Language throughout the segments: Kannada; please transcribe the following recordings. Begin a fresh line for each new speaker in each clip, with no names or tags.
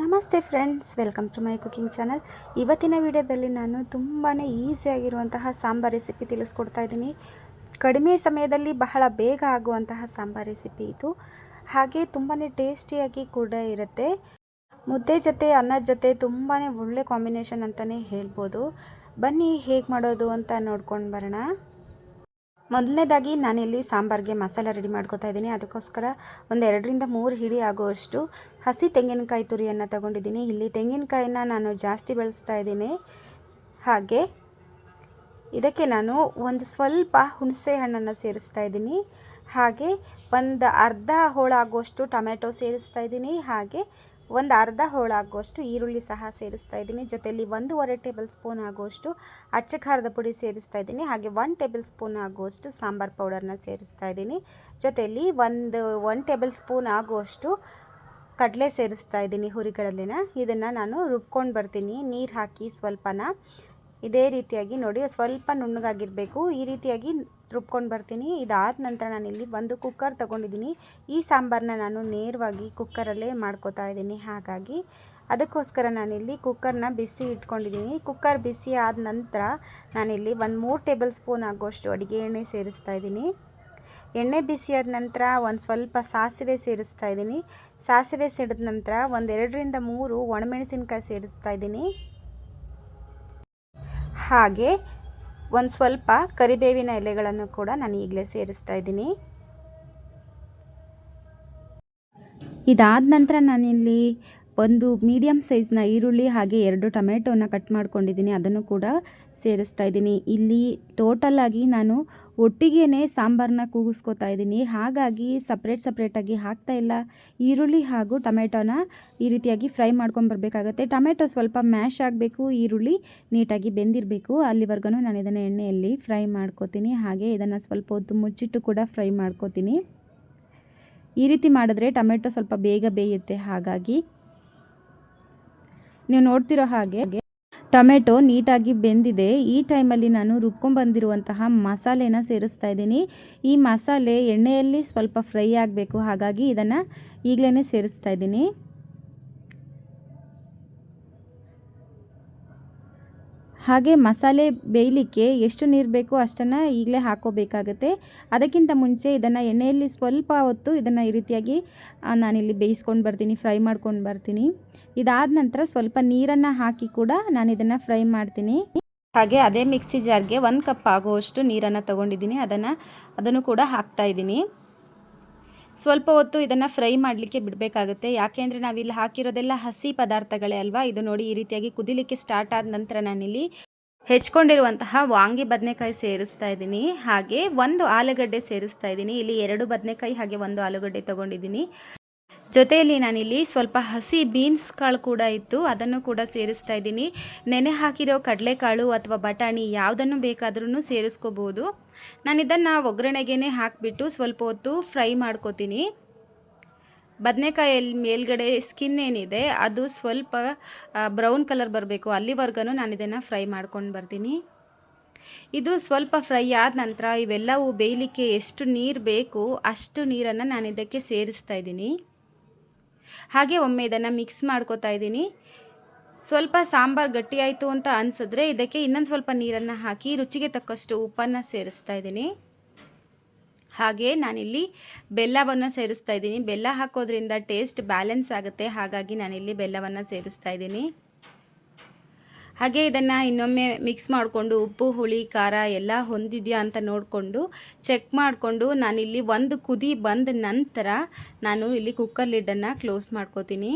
ನಮಸ್ತೆ friends, welcome to my cooking channel. ಇವತ್ತಿನ ವಿಡಿಯೋದಲ್ಲಿ ನಾನು ತುಂಬಾ ಈಸಿಯಾಗಿರುವಂತಹ ಸಾಂಬಾರ್ ರೆಸಿಪಿ ತಿಳಿಸ್ಕೊಡ್ತಾ ಇದ್ದೀನಿ. ಕಡಿಮೆ ಸಮಯದಲ್ಲಿ ಬಹಳ ಬೇಗ ಆಗುವಂತಹ ಸಾಂಬಾರ್ ರೆಸಿಪಿ ಇದು. ಹಾಗೆ ತುಂಬಾ ಟೇಸ್ಟಿಯಾಗಿ ಕೂಡ ಇರುತ್ತೆ. ಮುದ್ದೆ ಜೊತೆ ಅನ್ನದ ಜೊತೆ ತುಂಬಾ ಒಳ್ಳೆ ಕಾಂಬಿನೇಷನ್ ಅಂತಲೇ ಹೇಳ್ಬೋದು. ಬನ್ನಿ ಹೇಗೆ ಮಾಡೋದು ಅಂತ ನೋಡ್ಕೊಂಡು ಬರೋಣ. ಮೊದಲನೇದಾಗಿ ನಾನಿಲ್ಲಿ ಸಾಂಬಾರಿಗೆ ಮಸಾಲೆ ರೆಡಿ ಮಾಡ್ಕೋತಾ ಇದ್ದೀನಿ. ಅದಕ್ಕೋಸ್ಕರ ಒಂದು ಎರಡರಿಂದ ಮೂರು ಹಿಡಿ ಆಗುವಷ್ಟು ಹಸಿ ತೆಂಗಿನಕಾಯಿ ತುರಿಯನ್ನು ತಗೊಂಡಿದ್ದೀನಿ. ಇಲ್ಲಿ ತೆಂಗಿನಕಾಯಿನ ನಾನು ಜಾಸ್ತಿ ಬೆಳೆಸ್ತಾ ಇದ್ದೀನಿ. ಹಾಗೆ ಇದಕ್ಕೆ ನಾನು ಒಂದು ಸ್ವಲ್ಪ ಹುಣಸೆ ಹಣ್ಣನ್ನು ಸೇರಿಸ್ತಾ ಇದ್ದೀನಿ. ಹಾಗೆ ಒಂದು ಅರ್ಧ ಹೋಳಾಗುವಷ್ಟು ಟೊಮೆಟೊ ಸೇರಿಸ್ತಾ ಇದ್ದೀನಿ. ಹಾಗೆ ಒಂದು ಅರ್ಧ ಹೋಳಾಗುವಷ್ಟು ಈರುಳ್ಳಿ ಸಹ ಸೇರಿಸ್ತಾ ಇದ್ದೀನಿ. ಜೊತೆಯಲ್ಲಿ ಒಂದೂವರೆ ಟೇಬಲ್ ಸ್ಪೂನ್ ಆಗುವಷ್ಟು ಅಚ್ಚ ಖಾರದ ಪುಡಿ ಸೇರಿಸ್ತಾ ಇದ್ದೀನಿ. ಹಾಗೆ ಒನ್ ಟೇಬಲ್ ಸ್ಪೂನ್ ಆಗುವಷ್ಟು ಸಾಂಬಾರ್ ಪೌಡರ್ನ ಸೇರಿಸ್ತಾ ಇದ್ದೀನಿ. ಜೊತೆಯಲ್ಲಿ ಒಂದು, ಒನ್ ಟೇಬಲ್ ಸ್ಪೂನ್ ಆಗುವಷ್ಟು ಕಡಲೆ ಸೇರಿಸ್ತಾ ಇದ್ದೀನಿ ಹುರಿಗಡಲೆನ. ಇದನ್ನು ನಾನು ರುಬ್ಕೊಂಡು ಬರ್ತೀನಿ. ನೀರು ಹಾಕಿ ಸ್ವಲ್ಪನ. ಇದೇ ರೀತಿಯಾಗಿ ನೋಡಿ, ಸ್ವಲ್ಪ ನುಣ್ಣಗಾಗಿರಬೇಕು. ಈ ರೀತಿಯಾಗಿ ರುಬ್ಕೊಂಡು ಬರ್ತೀನಿ. ಇದಾದ ನಂತರ ನಾನು ಇಲ್ಲಿ ಒಂದು ಕುಕ್ಕರ್ ತೊಗೊಂಡಿದ್ದೀನಿ. ಈ ಸಾಂಬಾರನ್ನ ನಾನು ನೇರವಾಗಿ ಕುಕ್ಕರಲ್ಲೇ ಮಾಡ್ಕೋತಾ ಇದ್ದೀನಿ. ಹಾಗಾಗಿ ಅದಕ್ಕೋಸ್ಕರ ನಾನಿಲ್ಲಿ ಕುಕ್ಕರ್ನ ಬಿಸಿ ಇಟ್ಕೊಂಡಿದ್ದೀನಿ. ಕುಕ್ಕರ್ ಬಿಸಿ ಆದ ನಂತರ ನಾನಿಲ್ಲಿ ಒಂದು ಮೂರು ಟೇಬಲ್ ಸ್ಪೂನ್ ಆಗುವಷ್ಟು ಅಡುಗೆ ಎಣ್ಣೆ ಸೇರಿಸ್ತಾ ಇದ್ದೀನಿ. ಎಣ್ಣೆ ಬಿಸಿಯಾದ ನಂತರ ಒಂದು ಸ್ವಲ್ಪ ಸಾಸಿವೆ ಸೇರಿಸ್ತಾ ಇದ್ದೀನಿ. ಸಾಸಿವೆ ಸಿಡಿದ ನಂತರ ಒಂದೆರಡರಿಂದ ಮೂರು ಒಣಮೆಣಸಿನ್ಕಾಯಿ ಸೇರಿಸ್ತಾ ಇದ್ದೀನಿ. ಹಾಗೆ ಒಂದು ಸ್ವಲ್ಪ ಕರಿಬೇವಿನ ಎಲೆಗಳನ್ನು ಕೂಡ ನಾನು ಈಗಲೇ ಸೇರಿಸ್ತಾ ಇದ್ದೀನಿ. ಇದಾದ ನಂತರ ನಾನಿಲ್ಲಿ ಒಂದು ಮೀಡಿಯಮ್ ಸೈಜ್ನ ಈರುಳ್ಳಿ ಹಾಗೆ ಎರಡು ಟೊಮೆಟೋನ ಕಟ್ ಮಾಡ್ಕೊಂಡಿದ್ದೀನಿ. ಅದನ್ನು ಕೂಡ ಸೇರಿಸ್ತಾ ಇದ್ದೀನಿ. ಇಲ್ಲಿ ಟೋಟಲ್ ಆಗಿ ನಾನು ಒಟ್ಟಿಗೆ ಸಾಂಬಾರನ್ನ ಕೂಗಿಸ್ಕೊತಾ ಇದ್ದೀನಿ. ಹಾಗಾಗಿ ಸಪ್ರೇಟ್ ಸಪ್ರೇಟಾಗಿ ಹಾಕ್ತಾ ಇಲ್ಲ. ಈರುಳ್ಳಿ ಹಾಗೂ ಟೊಮೆಟೊನ ಈ ರೀತಿಯಾಗಿ ಫ್ರೈ ಮಾಡ್ಕೊಂಬರ್ಬೇಕಾಗತ್ತೆ ಟೊಮೆಟೊ ಸ್ವಲ್ಪ ಮ್ಯಾಶ್ ಆಗಬೇಕು, ಈರುಳ್ಳಿ ನೀಟಾಗಿ ಬೆಂದಿರಬೇಕು. ಅಲ್ಲಿವರೆಗೂ ನಾನು ಇದನ್ನು ಎಣ್ಣೆಯಲ್ಲಿ ಫ್ರೈ ಮಾಡ್ಕೋತೀನಿ. ಹಾಗೆ ಇದನ್ನು ಸ್ವಲ್ಪ ಹೊತ್ತು ಮುಚ್ಚಿಟ್ಟು ಕೂಡ ಫ್ರೈ ಮಾಡ್ಕೋತೀನಿ. ಈ ರೀತಿ ಮಾಡಿದ್ರೆ ಟೊಮೆಟೊ ಸ್ವಲ್ಪ ಬೇಗ ಬೇಯುತ್ತೆ. ಹಾಗಾಗಿ ನೀವು ನೋಡ್ತಿರೋ ಹಾಗೆ ಟೊಮೆಟೊ ನೀಟಾಗಿ ಬೆಂದಿದೆ. ಈ ಟೈಮಲ್ಲಿ ನಾನು ರುಬ್ಕೊಂಡ್ಬಂದಿರುವಂತಹ ಮಸಾಲೆನ ಸೇರಿಸ್ತಾ ಇದ್ದೀನಿ. ಈ ಮಸಾಲೆ ಎಣ್ಣೆಯಲ್ಲಿ ಸ್ವಲ್ಪ ಫ್ರೈ ಆಗಬೇಕು. ಹಾಗಾಗಿ ಇದನ್ನು ಈಗಲೇ ಸೇರಿಸ್ತಾ ಇದ್ದೀನಿ. ಹಾಗೆ ಮಸಾಲೆ ಬೇಯಲಿಕ್ಕೆ ಎಷ್ಟು ನೀರು ಬೇಕೋ ಅಷ್ಟನ್ನು ಈಗಲೇ ಹಾಕೋಬೇಕಾಗುತ್ತೆ. ಅದಕ್ಕಿಂತ ಮುಂಚೆ ಇದನ್ನು ಎಣ್ಣೆಯಲ್ಲಿ ಸ್ವಲ್ಪ ಹೊತ್ತು ಇದನ್ನು ಈ ರೀತಿಯಾಗಿ ನಾನಿಲ್ಲಿ ಬೇಯಿಸ್ಕೊಂಡು ಬರ್ತೀನಿ, ಫ್ರೈ ಮಾಡ್ಕೊಂಡು ಬರ್ತೀನಿ. ಇದಾದ ನಂತರ ಸ್ವಲ್ಪ ನೀರನ್ನು ಹಾಕಿ ಕೂಡ ನಾನು ಇದನ್ನು ಫ್ರೈ ಮಾಡ್ತೀನಿ. ಹಾಗೆ ಅದೇ ಮಿಕ್ಸಿ ಜಾರ್ಗೆ ಒಂದು ಕಪ್ ಆಗುವಷ್ಟು ನೀರನ್ನು ತಗೊಂಡಿದ್ದೀನಿ. ಅದನ್ನು ಅದನ್ನು ಕೂಡ ಹಾಕ್ತಾ ಇದ್ದೀನಿ. ಸ್ವಲ್ಪ ಹೊತ್ತು ಇದನ್ನು ಫ್ರೈ ಮಾಡಲಿಕ್ಕೆ ಬಿಡಬೇಕಾಗುತ್ತೆ. ಯಾಕೆ ಅಂದರೆ ನಾವಿಲ್ಲಿ ಹಾಕಿರೋದೆಲ್ಲ ಹಸಿ ಪದಾರ್ಥಗಳೇ ಅಲ್ವಾ? ಇದು ನೋಡಿ ಈ ರೀತಿಯಾಗಿ ಕುದಿಲಿಕ್ಕೆ ಸ್ಟಾರ್ಟ್ ಆದ ನಂತರ ನಾನಿಲ್ಲಿ ಹೆಚ್ಕೊಂಡಿರುವಂತಹ ವಾಂಗಿ ಬದನೆಕಾಯಿ ಸೇರಿಸ್ತಾ ಇದ್ದೀನಿ. ಹಾಗೆ ಒಂದು ಆಲೂಗಡ್ಡೆ ಸೇರಿಸ್ತಾ ಇದ್ದೀನಿ. ಇಲ್ಲಿ ಎರಡು ಬದನೆಕಾಯಿ ಹಾಗೆ ಒಂದು ಆಲೂಗಡ್ಡೆ ತೊಗೊಂಡಿದ್ದೀನಿ. ಜೊತೆಯಲ್ಲಿ ನಾನಿಲ್ಲಿ ಸ್ವಲ್ಪ ಹಸಿ ಬೀನ್ಸ್ ಕಾಳು ಕೂಡ ಇತ್ತು, ಅದನ್ನು ಕೂಡ ಸೇರಿಸ್ತಾ ಇದ್ದೀನಿ. ನೆನೆ ಹಾಕಿರೋ ಕಡಲೆಕಾಳು ಅಥವಾ ಬಟಾಣಿ ಯಾವುದನ್ನು ಬೇಕಾದ್ರೂ ಸೇರಿಸ್ಕೋಬೋದು. ನಾನು ಇದನ್ನು ಒಗ್ಗರಣೆಗೆ ಹಾಕಿಬಿಟ್ಟು ಸ್ವಲ್ಪ ಹೊತ್ತು ಫ್ರೈ ಮಾಡ್ಕೋತೀನಿ. ಬದನೆಕಾಯಲ್ಲಿ ಮೇಲ್ಗಡೆ ಸ್ಕಿನ್ ಏನಿದೆ, ಅದು ಸ್ವಲ್ಪ ಬ್ರೌನ್ ಕಲರ್ ಬರಬೇಕು. ಅಲ್ಲಿವರೆಗೂ ನಾನು ಇದನ್ನು ಫ್ರೈ ಮಾಡ್ಕೊಂಡು ಬರ್ತೀನಿ. ಇದು ಸ್ವಲ್ಪ ಫ್ರೈ ಆದ ನಂತರ ಇವೆಲ್ಲವೂ ಬೇಯಲಿಕ್ಕೆ ಎಷ್ಟು ನೀರು ಬೇಕು ಅಷ್ಟು ನೀರನ್ನು ನಾನು ಇದಕ್ಕೆ ಸೇರಿಸ್ತಾ ಇದ್ದೀನಿ. ಹಾಗೆ ಒಮ್ಮೆ ಇದನ್ನು ಮಿಕ್ಸ್ ಮಾಡ್ಕೋತಾ ಇದ್ದೀನಿ. ಸ್ವಲ್ಪ ಸಾಂಬಾರು ಗಟ್ಟಿಯಾಯಿತು ಅಂತ ಅನಿಸಿದ್ರೆ ಇದಕ್ಕೆ ಇನ್ನೊಂದು ಸ್ವಲ್ಪ ನೀರನ್ನು ಹಾಕಿ ರುಚಿಗೆ ತಕ್ಕಷ್ಟು ಉಪ್ಪನ್ನು ಸೇರಿಸ್ತಾ ಇದ್ದೀನಿ. ಹಾಗೆ ನಾನಿಲ್ಲಿ ಬೆಲ್ಲವನ್ನು ಸೇರಿಸ್ತಾ ಇದ್ದೀನಿ. ಬೆಲ್ಲ ಹಾಕೋದ್ರಿಂದ ಟೇಸ್ಟ್ ಬ್ಯಾಲೆನ್ಸ್ ಆಗುತ್ತೆ. ಹಾಗಾಗಿ ನಾನಿಲ್ಲಿ ಬೆಲ್ಲವನ್ನು ಸೇರಿಸ್ತಾ ಇದ್ದೀನಿ. ಹಾಗೆ ಇದನ್ನು ಇನ್ನೊಮ್ಮೆ ಮಿಕ್ಸ್ ಮಾಡಿಕೊಂಡು ಉಪ್ಪು, ಹುಳಿ, ಖಾರ ಎಲ್ಲ ಹೊಂದಿದೆಯಾ ಅಂತ ನೋಡಿಕೊಂಡು ಚೆಕ್ ಮಾಡಿಕೊಂಡು ನಾನಿಲ್ಲಿ ಒಂದು ಕುದಿ ಬಂದ ನಂತರ ನಾನು ಇಲ್ಲಿ ಕುಕ್ಕರ್ ಲಿಡ್ಡನ್ನು ಕ್ಲೋಸ್ ಮಾಡ್ಕೋತೀನಿ.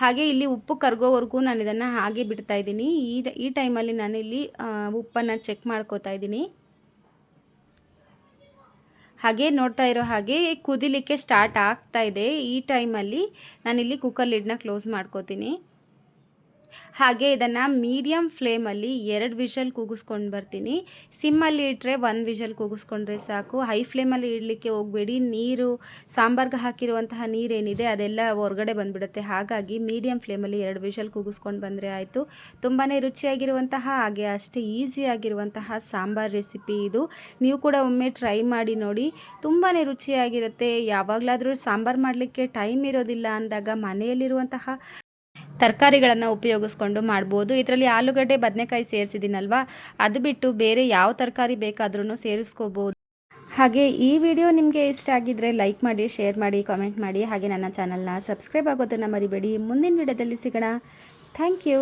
ಹಾಗೆ ಇಲ್ಲಿ ಉಪ್ಪು ಕರ್ಗೋವರೆಗೂ ನಾನು ಇದನ್ನು ಹಾಗೆ ಬಿಡ್ತಾ ಇದ್ದೀನಿ. ಈ ಈ ಟೈಮಲ್ಲಿ ಇಲ್ಲಿ ಉಪ್ಪನ್ನು ಚೆಕ್ ಮಾಡ್ಕೋತಾ ಇದ್ದೀನಿ. ಹಾಗೆ ನೋಡ್ತಾ ಇರೋ ಹಾಗೆ ಕುದಿಲಿಕ್ಕೆ ಸ್ಟಾರ್ಟ್ ಆಗ್ತಾ ಇದೆ. ಈ ಟೈಮಲ್ಲಿ ನಾನಿಲ್ಲಿ ಕುಕ್ಕರ್ ಲಿಡ್ನ ಕ್ಲೋಸ್ ಮಾಡ್ಕೋತೀನಿ. ಹಾಗೆ ಇದನ್ನು ಮೀಡಿಯಮ್ ಫ್ಲೇಮಲ್ಲಿ ಎರಡು ವಿಷಲ್ ಕೂಗಿಸ್ಕೊಂಡು ಬರ್ತೀನಿ. ಸಿಮ್ಮಲ್ಲಿ ಇಟ್ಟರೆ ಒಂದು ವಿಷಲ್ ಕೂಗಿಸ್ಕೊಂಡ್ರೆ ಸಾಕು. ಹೈ ಫ್ಲೇಮಲ್ಲಿ ಇಡಲಿಕ್ಕೆ ಹೋಗಬೇಡಿ. ನೀರು, ಸಾಂಬಾರ್ಗೆ ಹಾಕಿರುವಂತಹ ನೀರೇನಿದೆ ಅದೆಲ್ಲ ಹೊರಗಡೆ ಬಂದುಬಿಡುತ್ತೆ. ಹಾಗಾಗಿ ಮೀಡಿಯಮ್ ಫ್ಲೇಮಲ್ಲಿ ಎರಡು ವಿಷಲ್ ಕೂಗಿಸ್ಕೊಂಡು ಬಂದರೆ ಆಯಿತು. ತುಂಬಾ ರುಚಿಯಾಗಿರುವಂತಹ ಹಾಗೆ ಅಷ್ಟೇ ಈಸಿಯಾಗಿರುವಂತಹ ಸಾಂಬಾರ್ ರೆಸಿಪಿ ಇದು. ನೀವು ಕೂಡ ಒಮ್ಮೆ ಟ್ರೈ ಮಾಡಿ ನೋಡಿ. ತುಂಬಾ ರುಚಿಯಾಗಿರುತ್ತೆ. ಯಾವಾಗಲಾದರೂ ಸಾಂಬಾರು ಮಾಡಲಿಕ್ಕೆ ಟೈಮ್ ಇರೋದಿಲ್ಲ ಅಂದಾಗ ಮನೆಯಲ್ಲಿರುವಂತಹ ತರಕಾರಿಗಳನ್ನು ಉಪಯೋಗಿಸ್ಕೊಂಡು ಮಾಡ್ಬೋದು. ಇದರಲ್ಲಿ ಆಲೂಗಡ್ಡೆ, ಬದನೆಕಾಯಿ ಸೇರಿಸಿದ್ದೀನಲ್ವಾ? ಅದು ಬಿಟ್ಟು ಬೇರೆ ಯಾವ ತರಕಾರಿ ಬೇಕಾದ್ರೂ ಸೇರಿಸ್ಕೋಬೋದು. ಹಾಗೆ ಈ ವಿಡಿಯೋ ನಿಮಗೆ ಇಷ್ಟ ಆಗಿದ್ದರೆ ಲೈಕ್ ಮಾಡಿ, ಶೇರ್ ಮಾಡಿ, ಕಾಮೆಂಟ್ ಮಾಡಿ. ಹಾಗೆ ನನ್ನ ಚಾನಲ್ನ ಸಬ್ಸ್ಕ್ರೈಬ್ ಆಗೋದನ್ನು ಮರಿಬೇಡಿ. ಮುಂದಿನ ವಿಡಿಯೋದಲ್ಲಿ ಸಿಗೋಣ. Thank you.